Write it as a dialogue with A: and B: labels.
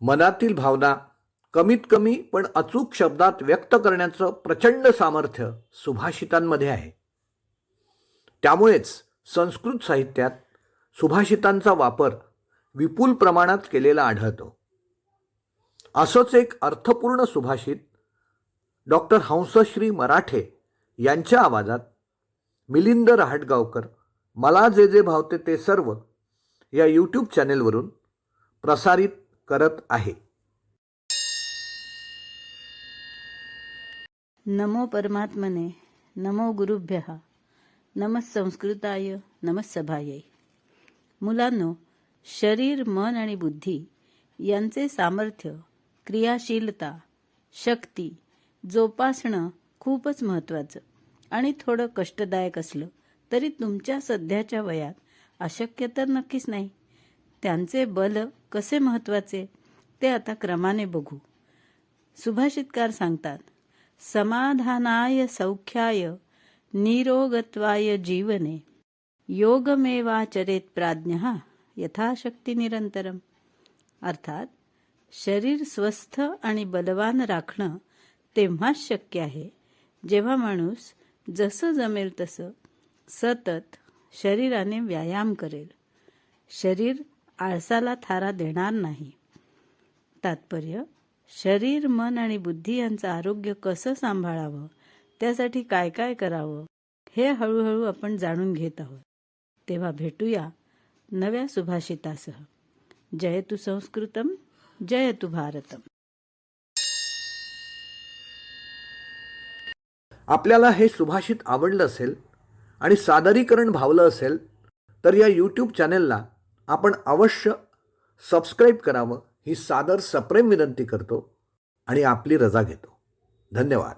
A: मनातील भावना कमीत कमी पण अचूक शब्दात व्यक्त करण्याचं प्रचंड सामर्थ्य सुभाषितांमध्ये आहे. त्यामुळेच संस्कृत साहित्यात सुभाषितांचा वापर विपुल प्रमाणात केलेला आढळतो. असंच एक अर्थपूर्ण सुभाषित डॉक्टर हंसश्री मराठे यांच्या आवाजात मिलिंद रहाटगावकर मला जे जे भावते ते सर्व या यूट्यूब चॅनेलवरून प्रसारित करत आहे.
B: नमो परमात्मने नमो गुरुभ्य नमः संस्कृताय नमः मुलांनो शरीर मन आणि बुद्धी यांचे सामर्थ्य क्रियाशीलता शक्ती जोपासणं खूपच महत्त्वाचं आणि थोडं कष्टदायक असलं तरी तुमच्या सध्याच्या वयात अशक्य तर नक्कीच नाही. त्यांचे बल कसे महत्त्वाचे ते आता क्रमाने बघू. सुभाषितकार सांगतात समाधानाय सौख्याय निरोगत्वाय जीवने योगमेवाचरेत प्राज्ञ यथाशक्ती निरंतरम अर्थात शरीर स्वस्थ आणि बलवान राखणं तेव्हाच शक्य आहे जेव्हा माणूस जसं जमेल तसं सतत शरीराने व्यायाम करेल. शरीर आळसाला थारा देणार नाही. तात्पर्य शरीर मन आणि बुद्धी यांचं आरोग्य कसं सांभाळावं? त्यासाठी काय काय करावं? हे हळूहळू आपण जाणून घेत आहोत. तेव्हा भेटूया नव्या सुभाषितासह. जयतु संस्कृतम जयतु भारतम.
A: आपल्याला हे सुभाषित आवडलं असेल आणि सादरीकरण भावलं असेल तर या यूट्यूब चॅनेलला आपण अवश्य सबस्क्राईब करावं ही सादर सप्रेम विनंती करतो आणि आपली रजा घेतो. धन्यवाद.